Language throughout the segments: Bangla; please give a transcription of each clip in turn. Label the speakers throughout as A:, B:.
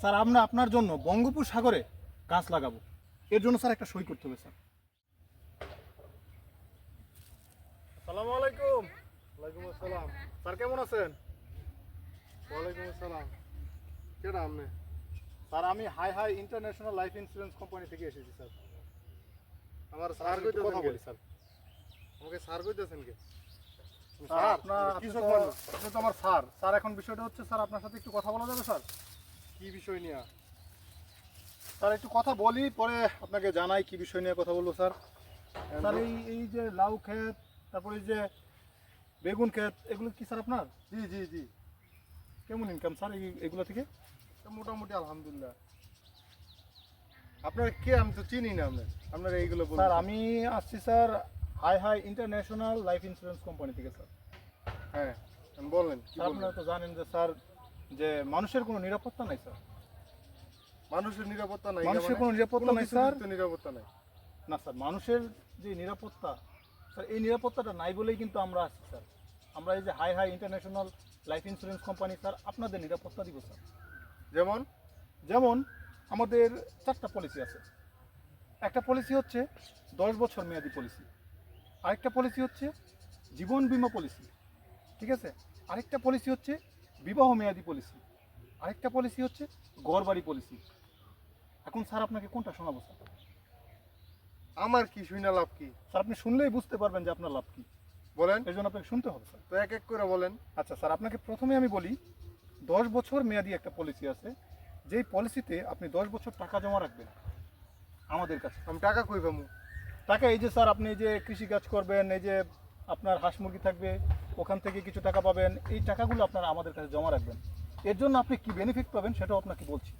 A: স্যার আমরা আপনার জন্য বঙ্গোপসাগরে গাছ লাগাবো। এর জন্য স্যার একটা সই করতে হবে স্যার। আসসালামু আলাইকুম।
B: ওয়ালাইকুম আসসালাম।
A: স্যার কেমন আছেন?
B: ওয়ালাইকুম আসসালাম। কেডা আপনি?
A: স্যার আমি hi hi international life insurance company থেকে এসেছি স্যার।
B: আমার
A: স্যার কথা বলি স্যার।
B: আমাকে স্যার কইতেছেন কে?
A: স্যার আপনার আপনি তো আমার স্যার। স্যার এখন বিষয়টা হচ্ছে স্যার আপনার সাথে একটু কথা বলা যাবে স্যার?
B: কি বিষয় নিয়ে?
A: স্যার একটু কথা বলি পরে আপনাকে জানাই কি বিষয় নিয়ে কথা বলব স্যার। স্যার এই এই যে লাউ ক্ষেত তারপরে যে বেগুন ক্ষেত এগুলো কি স্যার আপনার?
B: জি জি জি।
A: কেমন ইনকাম স্যার এই এগুলো থেকে?
B: মোটামুটি আলহামদুলিল্লাহ। আপনার কে আমি তো চিনি না আপনার। আপনার এইগুলো
A: স্যার আমি আসছি sir hi hi international life insurance company থেকে স্যার।
B: হ্যাঁ বলেন
A: আপনারা তো জানেন যে স্যার যে মানুষের কোনো নিরাপত্তা নাই স্যার।
B: মানুষের নিরাপত্তা নাই
A: মানুষের
B: মানে?
A: কোনো নিরাপত্তা নাই স্যার।
B: নিরাপত্তা নাই।
A: না স্যার মানুষের যে নিরাপত্তা স্যার এই নিরাপত্তাটা নাই বলেই কিন্তু আমরা আসছি স্যার। আমরা এই যে hi hi international life insurance company sir আপনাদের নিরাপত্তা দিব স্যার।
B: যেমন?
A: যেমন আমাদের চারটা পলিসি আছে। একটা পলিসি হচ্ছে দশ বছর মেয়াদি পলিসি আরেকটা পলিসি হচ্ছে জীবন বীমা পলিসি ঠিক আছে? আরেকটা পলিসি হচ্ছে বিবাহ মেয়াদি পলিসি আরেকটা পলিসি হচ্ছে গড়বাড়ি পলিসি এখন স্যার আপনাকে কোনটা শোনাবো স্যার?
B: আমার কি শুনে লাভ কি?
A: স্যার আপনি শুনলেই বুঝতে পারবেন যে আপনার লাভ কী।
B: বলেন।
A: এর জন্য আপনাকে শুনতে হবে স্যার।
B: তো এক এক করে বলেন।
A: আচ্ছা স্যার আপনাকে প্রথমে আমি বলি দশ বছর মেয়াদি একটা পলিসি আছে। যেই পলিসিতে আপনি দশ বছর টাকা জমা রাখবেন আমাদের কাছে।
B: আমি টাকা কই পামু
A: টাকা এই যে স্যার আপনি এই যে কৃষিকাজ করবেন এই যে আপনার হাঁস মুরগি থাকবে ওখান থেকে কিছু টাকা পাবেন এই টাকাগুলো আপনারা আমাদের কাছে জমা রাখবেন। এর জন্য আপনি কি বেনিফিট পাবেন সেটাও আপনাকে বলছি।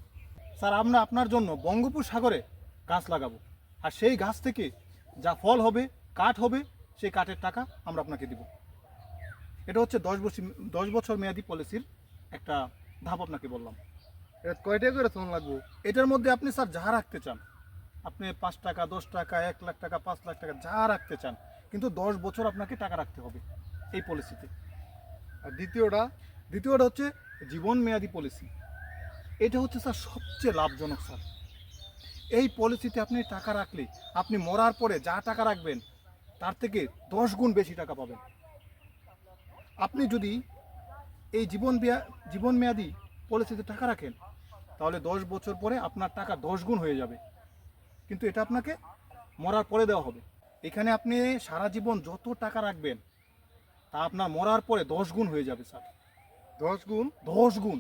A: স্যার আমরা আপনার জন্য বঙ্গোপসাগরে গাছ লাগাবো। আর সেই গাছ থেকে যা ফল হবে কাঠ হবে সেই কাঠের টাকা আমরা আপনাকে দিব। এটা হচ্ছে দশ বছর দশ বছর মেয়াদি পলিসির একটা ধাপ আপনাকে বললাম।
B: এটা কয়টা করে ফোন লাগবো?
A: এটার মধ্যে আপনি স্যার যা রাখতে চান আপনি পাঁচ টাকা দশ টাকা এক লাখ টাকা পাঁচ লাখ টাকা যা রাখতে চান কিন্তু দশ বছর আপনাকে টাকা রাখতে হবে এই পলিসিতে
B: আর দ্বিতীয়টা
A: দ্বিতীয়টা হচ্ছে জীবন মেয়াদি পলিসি এটা হচ্ছে স্যার সবচেয়ে লাভজনক স্যার এই পলিসিতে আপনি টাকা রাখলে, আপনি মরার পরে যা টাকা রাখবেন, তার থেকে দশ গুণ বেশি টাকা পাবেন। আপনি যদি এই জীবন জীবন মেয়াদি পলিসিতে টাকা রাখেন, তাহলে দশ বছর পরে আপনার টাকা দশ গুণ হয়ে যাবে। কিন্তু এটা আপনাকে মরার পরে দেওয়া হবে। এখানে আপনি সারা জীবন যত টাকা রাখবেন তা আপনার মরার পরে দশ গুণ হয়ে যাবে স্যার।
B: দশ গুণ?
A: দশ গুণ।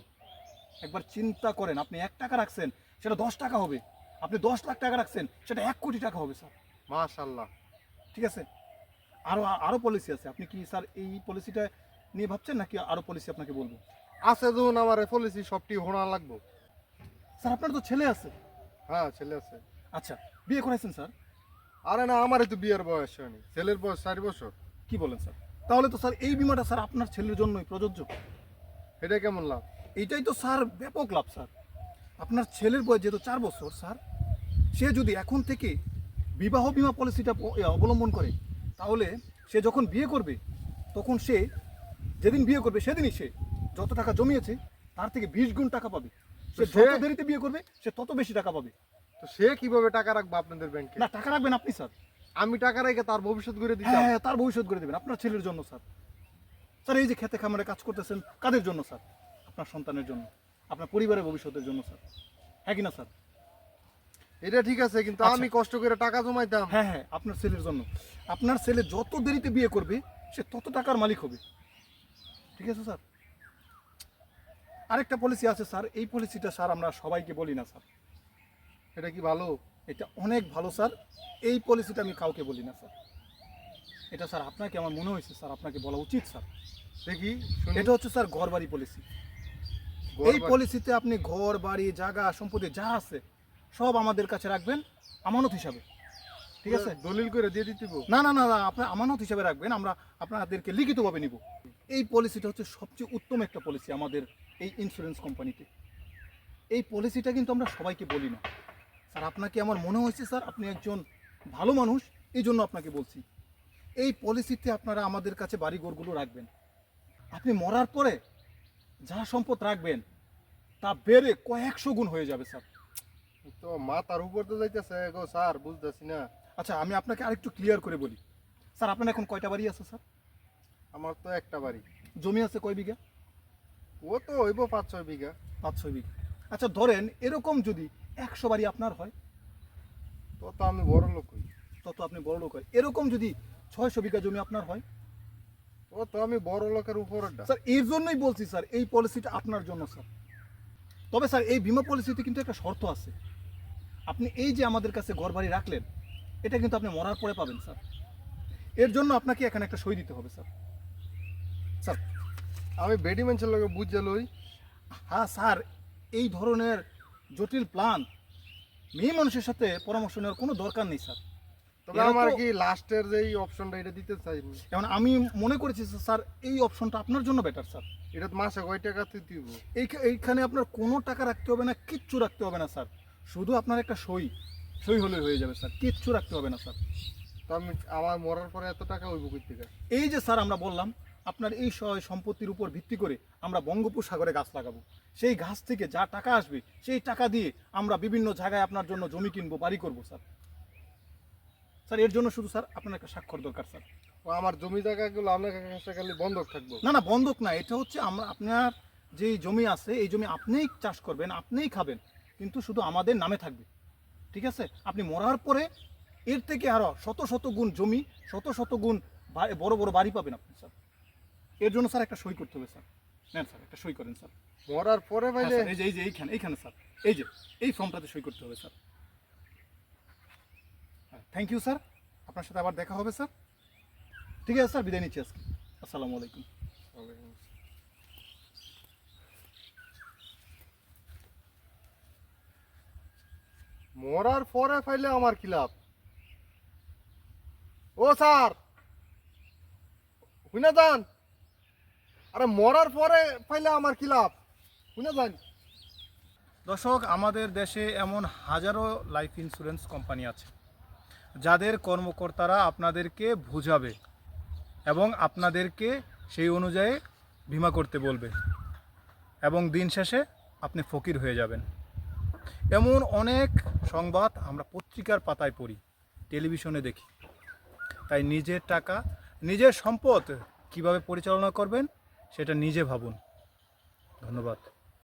A: একবার চিন্তা করেন আপনি এক টাকা রাখছেন সেটা দশ টাকা হবে। আপনি দশ লাখ টাকা রাখছেন সেটা এক কোটি টাকা হবে স্যার।
B: মাশাল্লাহ
A: ঠিক আছে? আরও আরও পলিসি আছে। আপনি কি স্যার এই পলিসিটা নিয়ে ভাবছেন নাকি আরও পলিসি আপনাকে বলব?
B: আছে যখন আমার পলিসি সবটি হোনা লাগবো।
A: স্যার আপনার তো ছেলে আছে।
B: হ্যাঁ ছেলে আছে।
A: আচ্ছা বিয়ে করেছেন স্যার?
B: আরে না আমার তো বিয়ের বয়স হয়নি। ছেলের বয়স চার বছর।
A: কি বলেন স্যার? তাহলে তো স্যার এই বিমাটা স্যার আপনার ছেলের জন্যই প্রযোজ্য।
B: এটা কেমন লাভ?
A: এইটাই তো স্যার ব্যাপক লাভ স্যার। আপনার ছেলের বয়স যেহেতু চার বছর স্যার সে যদি এখন থেকে বিবাহ বিমা পলিসিটা অবলম্বন করে তাহলে সে যখন বিয়ে করবে তখন সে যেদিন বিয়ে করবে সেদিনই সে যত টাকা জমিয়েছে তার থেকে বিশ গুণ টাকা পাবে। সে- যত দেরিতে বিয়ে করবে সে তত বেশি টাকা পাবে।
B: তো সে কীভাবে টাকা রাখবে আপনাদের ব্যাংকে
A: না টাকা রাখবেন আপনি স্যার
B: আমি টাকা রেখে তার ভবিষ্যৎ করে দিতে
A: হ্যাঁ হ্যাঁ, তার ভবিষ্যৎ করে দেবেন আপনার ছেলের জন্য স্যার স্যার এই যে খেতে খামারে কাজ করতেছেন কাদের জন্য স্যার আপনার সন্তানের জন্য আপনার পরিবারের ভবিষ্যতের জন্য স্যার হ্যাঁ কি না স্যার
B: এটা ঠিক আছে কিন্তু
A: আচ্ছা।
B: আমি কষ্ট করে টাকা জমাইতাম।
A: হ্যাঁ হ্যাঁ আপনার ছেলের জন্য। আপনার ছেলে যত দেরিতে বিয়ে করবে সে তত টাকার মালিক হবে। ঠিক আছে স্যার আরেকটা পলিসি আছে স্যার এই পলিসিটা স্যার আমরা সবাইকে বলি না স্যার
B: এটা কি ভালো?
A: এটা অনেক ভালো স্যার। এই পলিসিটা আমি কাউকে বলি না স্যার। এটা স্যার আপনাকে আমার মনে হয়েছে স্যার আপনাকে বলা উচিত স্যার।
B: দেখি
A: এটা হচ্ছে স্যার ঘর বাড়ি পলিসি এই পলিসিতে আপনি ঘর বাড়ি জায়গা সম্পত্তি যা আছে সব আমাদের কাছে রাখবেন আমানত হিসাবে। ঠিক আছে?
B: দলিল করে দিয়ে দিতে
A: না না না না আপনার আমানত হিসাবে রাখবেন আমরা আপনাদেরকে লিখিতভাবে নিব। এই পলিসিটা হচ্ছে সবচেয়ে উত্তম একটা পলিসি আমাদের এই ইন্স্যুরেন্স কোম্পানিতে এই পলিসিটা কিন্তু আমরা সবাইকে বলি না। স্যার আপনাকে আমার মনে হয়েছে স্যার আপনি একজন ভালো মানুষ এই জন্য আপনাকে বলছি। এই পলিসিতে আপনারা আমাদের কাছে বাড়ি ঘরগুলো রাখবেন। আপনি মরার পরে যা সম্পদ রাখবেন তা বেড়ে কয়েকশো গুণ হয়ে যাবে স্যার।
B: তো মাথার উপর তো যাইতেছে গো স্যার বুঝতেছি না।
A: আচ্ছা আমি আপনাকে আরেকটু ক্লিয়ার করে বলি। স্যার আপনার এখন কয়টা বাড়ি আছে স্যার?
B: আমার তো একটা বাড়ি।
A: জমি আছে কয় বিঘা?
B: ও তো হইব পাঁচ ছয় বিঘা।
A: পাঁচ ছয় বিঘা। আচ্ছা ধরেন এরকম যদি একশো বাড়ি আপনার হয়।
B: তো তো আমি বড় লোক হই।
A: তত আপনি বড় লোক হয়। এরকম যদি ছয়শো বিঘা জমি আপনার হয়?
B: তো তো আমি বড় লোকের উপরেরটা।
A: স্যার এর জন্যই বলছি স্যার এই পলিসিটা আপনার জন্য স্যার। তবে স্যার এই বিমা পলিসিতে কিন্তু একটা শর্ত আছে। আপনি এই যে আমাদের কাছে ঘর বাড়ি রাখলেন এটা কিন্তু আপনি মরার পরে পাবেন স্যার। এর জন্য আপনাকে এখানে একটা সই দিতে হবে স্যার। স্যার
B: আমি বেডি মানুষের লোকে বুঝে লই।
A: হ্যাঁ স্যার এই ধরনের জটিল প্ল্যান মেয়ে মানুষের সাথে পরামর্শ নেওয়ার কোনো দরকার নেই স্যার।
B: তবে আমার কি লাস্টের যেই অপশনটা এটা দিতে চাই
A: যেমন আমি মনে করেছি যে, স্যার এই অপশনটা আপনার জন্য বেটার স্যার।
B: এটা মাসে কয় টাকা দিব?
A: এই এইখানে আপনার কোনো টাকা রাখতে হবে না কিচ্ছু রাখতে হবে না স্যার। শুধু আপনার একটা সই। সই হলে হয়ে যাবে স্যার। কিচ্ছু রাখতে হবে না স্যার।
B: তো আমি আমার মরার পরে এত টাকা হইব কই থেকে?
A: এই যে স্যার আমরা বললাম আপনার এই সম্পত্তির উপর ভিত্তি করে আমরা বঙ্গোপসাগরে গাছ লাগাবো। সেই গাছ থেকে যা টাকা আসবে সেই টাকা দিয়ে আমরা বিভিন্ন জায়গায় আপনার জন্য জমি কিনবো বাড়ি করব স্যার। স্যার এর জন্য শুধু স্যার আপনার একটা স্বাক্ষর দরকার স্যার।
B: ও আমার জমি জায়গাগুলো আপনার কাছে খালি বন্ধক থাকব?
A: না না বন্ধক না এটা হচ্ছে আমরা আপনার যে জমি আছে এই জমি আপনিই চাষ করবেন আপনিই খাবেন কিন্তু শুধু আমাদের নামে থাকবে। ঠিক আছে? আপনি মরার পরে এর থেকে আরও শত শত গুণ জমি শত শত গুণ বড় বড় বাড়ি পাবেন আপনি স্যার। এর জন্য স্যার একটা সই করতে হবে স্যার। নেন স্যার একটা সই করেন স্যার।
B: মরার পরে
A: হ্যাঁ, স্যার, এই যে এই যে এইখানে এইখানে স্যার। এই যে এই ফর্মটাতে সই করতে হবে স্যার। Thank you sir. আপনার সাথে আবার দেখা হবে স্যার। ঠিক আছে স্যার বিদায় নিচ্ছি আজকে। আসসালামু আলাইকুম।
B: মরার পরে পাইলে আমার কি লাভ? ও স্যার! শুনে যান! আরে মরার পরে পাইলে আমার কি লাভ? শুনে যান।
A: দর্শক, আমাদের দেশে এমন হাজারো লাইফ ইন্স্যুরেন্স কোম্পানি আছে, যাদের কর্মকর্তারা আপনাদেরকে বুঝাবে এবং আপনাদেরকে সেই অনুযায়ী বিমা করতে বলবে এবং দিন শেষে আপনি ফকির হয়ে যাবেন। এমন অনেক সংবাদ আমরা পত্রিকার পাতায় পড়ি, টেলিভিশনে দেখি। তাই নিজের টাকা, নিজের সম্পদ কীভাবে পরিচালনা করবেন সেটা নিজে ভাবুন। ধন্যবাদ।